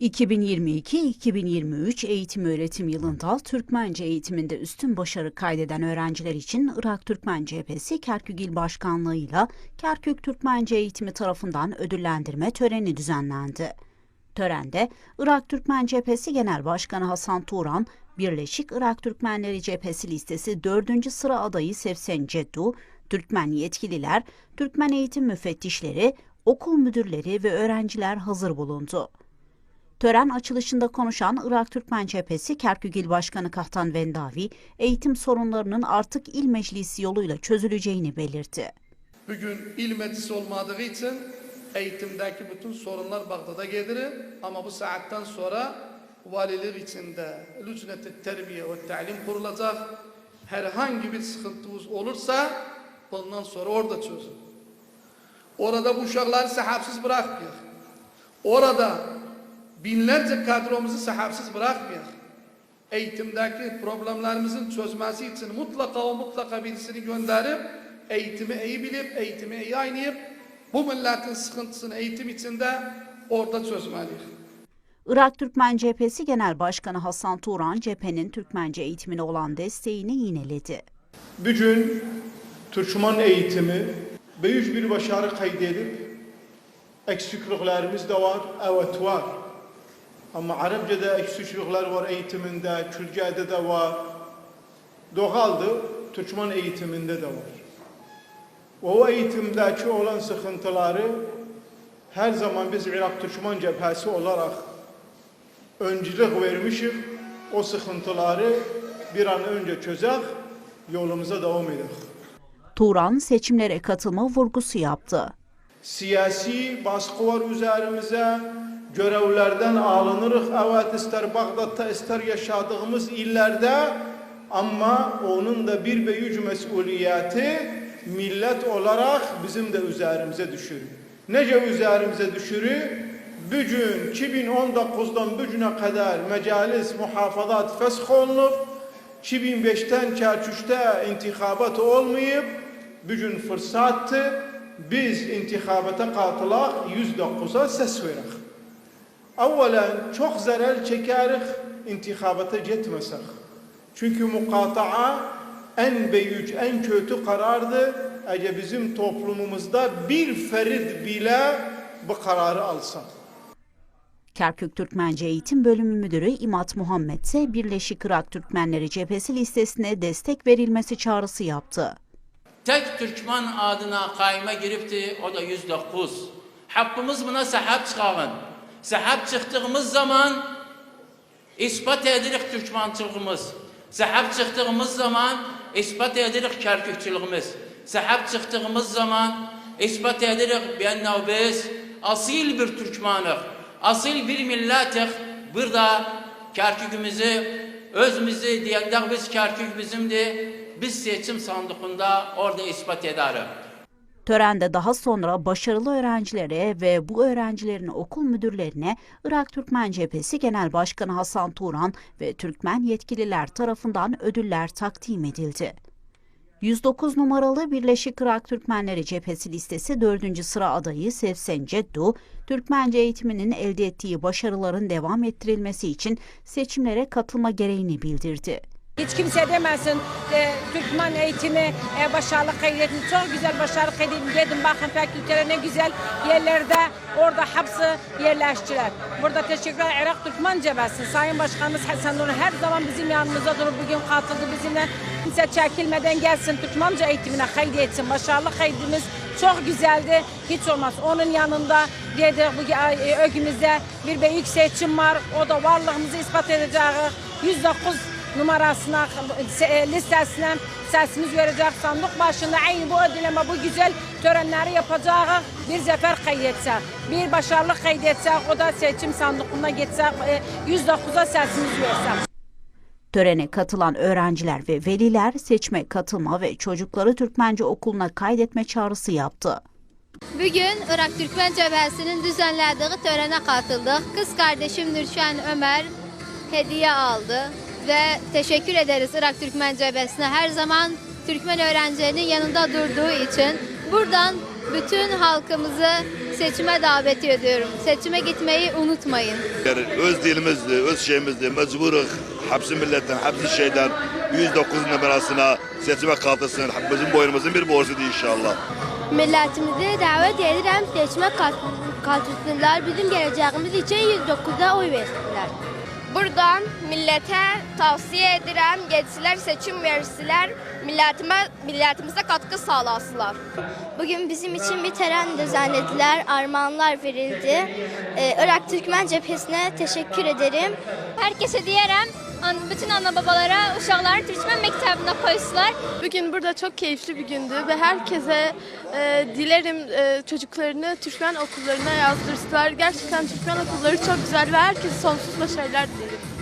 2022-2023 eğitim öğretim yılında Türkmence eğitiminde üstün başarı kaydeden öğrenciler için Irak Türkmen Cephesi Kerkük İl Başkanlığı'yla Kerkük Türkmence Eğitimi tarafından ödüllendirme töreni düzenlendi. Törende Irak Türkmen Cephesi Genel Başkanı Hasan Turan, Birleşik Irak Türkmenleri Cephesi listesi 4. sıra adayı Sevsen Ceddu, Türkmen yetkililer, Türkmen eğitim müfettişleri, okul müdürleri ve öğrenciler hazır bulundu. Tören açılışında konuşan Irak Türkmen Cephesi Kerkük İl Başkanı Kahtan Vendavi, eğitim sorunlarının artık il meclisi yoluyla çözüleceğini belirtti. Bugün il meclisi olmadığı için eğitimdeki bütün sorunlar Bağdat'a gelir ama bu saatten sonra valilik içinde lücnet-i terbiye ve talim kurulacak. Herhangi bir sıkıntımız olursa bundan sonra orada çözün. Orada bu uşakları sahapsız bırakmıyor. Orada binlerce kadromuzu sahapsız bırakmıyor. Eğitimdeki problemlerimizin çözmesi için mutlaka ve mutlaka birisini gönderip eğitimi iyi bilip, eğitimi iyi oynayıp bu milletin sıkıntısını eğitim içinde orada çözmeliyiz. Irak Türkmen Cephesi Genel Başkanı Hasan Turan, cephenin Türkmence eğitimine olan desteğini yineledi. Bugün Türkmen eğitimi büyük bir başarı kaydedip eksikliklerimiz de var, evet var. Ama Arapçada eksiklikler var eğitiminde, Kürtçe'de de var. Doğaldı, Türkmen eğitiminde de var. O eğitimdeki olan sıkıntıları her zaman biz Irak Türkmen cephesi olarak öncülük vermişiz. O sıkıntıları bir an önce çözek, yolumuza devam edek. Turan seçimlere katılma vurgusu yaptı. Siyasi baskı var üzerimize, görevlerden alınırız. Evet ister Bağdat'ta ister yaşadığımız illerde ama onun da bir büyük mesuliyeti millet olarak bizim de üzerimize düşür. Nece üzerimize düşürü? Bugün 2019'dan bugüne kadar mecalis muhafazat fesh olunup 2005'ten Kerkük'te intikabat olmayıp bugün fırsattı biz intikabata katılak 109'a ses verek. Evvelen çok zarar çekerik intikabata gitmesek. Çünkü mukataa en büyük, en kötü karardı. Eğer bizim toplumumuzda bir ferit bile bu kararı alsa. Kerkük Türkmence Eğitim Bölümü Müdürü İmat Muhammed ise Birleşik Irak Türkmenleri Cephesi listesine destek verilmesi çağrısı yaptı. Tek Türkmen adına kayma giripti, o da 109. Hakkımız buna sahip çıkalım. Sahip çıktığımız zaman ispat edirik Türkmençılığımız. Sahip çıktığımız zaman ispat edirik Kerkükçülüğümüz. Sahip çıktığımız zaman ispat edirik benna biz asil bir Türkmenlik, asil bir milletik. Burada Kerkük'ümüzü, özümüzü diyendek biz Kerkük bizimdi. Biz seçim sandığında orada ispat ederiz. Törende daha sonra başarılı öğrencilere ve bu öğrencilerin okul müdürlerine Irak Türkmen Cephesi Genel Başkanı Hasan Turan ve Türkmen yetkililer tarafından ödüller takdim edildi. 109 numaralı Birleşik Irak Türkmenleri Cephesi listesi 4. sıra adayı Sevsen Ceddu, Türkmence eğitiminin elde ettiği başarıların devam ettirilmesi için seçimlere katılma gereğini bildirdi. Hiç kimse demesin e, Türkmen eğitimi e, başarılı kaydetmiş. Çok güzel başarı kaydetmiş. Gidin bakın fakültelere ne güzel yerlerde orada hapsı yerleştiler. Burada teşekkürler Irak Türkmen Cebesi. Sayın Başkanımız Hasan Nuri her zaman bizim yanımızda durup bugün katıldı bizimle. Kimse çekilmeden gelsin Türkmence eğitimine kaydetsin. Başarılı kaydımız çok güzeldi. Hiç olmaz. Onun yanında dedi bu e, ögümüzde bir büyük seçim var. O da varlığımızı ispat edeceğiz. 109 numarasına, e, listesine sesimiz verecek sandık başında aynı bu ödüleme, bu güzel törenleri yapacağı bir zafer kaydetsek, bir başarılı kaydetsek, o da seçim sandığına geçsek, e, 109'a sesimiz versek. Törene katılan öğrenciler ve veliler seçme katılma ve çocukları Türkmence okuluna kaydetme çağrısı yaptı. Bugün Irak Türkmen Cəbhəsinin düzenlediği törene katıldık. Kız kardeşim Nurşen Ömer hediye aldı ve teşekkür ederiz Irak Türkmen Cəbhəsinə her zaman Türkmen öğrencilerinin yanında durduğu için. Buradan bütün halkımızı seçime davet ediyorum. Seçime gitmeyi unutmayın. Yani öz dilimizdi, öz şeyimizdi. Mecburuz hapsi milletten, hapsi şeyden 109 numarasına seçime kaltırsın. Bizim boynumuzun bir borcudur inşallah. Millətimizi dəvət edirəm seçimə qatırsınlar. Bizim gələcəyimiz üçün 109-a oy versinlər. Buradan millətə tavsiyə edirəm, getsinlər seçim versinlər, millətimə, millətimizə qatqı sağlasınlar. Bugün bizim için bir tören düzenlediler, armağanlar verildi. Ee, Irak Türkmen Cephesi'ne teşekkür ederim. Herkese diyerəm, bütün ana babalara uşaqları Türkmen məktəbinə qoysunlar. Bugün burada çok keyifli bir gündü ve herkese e, dilerim e, çocuklarını Türkmen okullarına yazdırsınlar. Gerçekten Türkmen okulları çok güzel ve herkese sonsuz başarılar dilerim.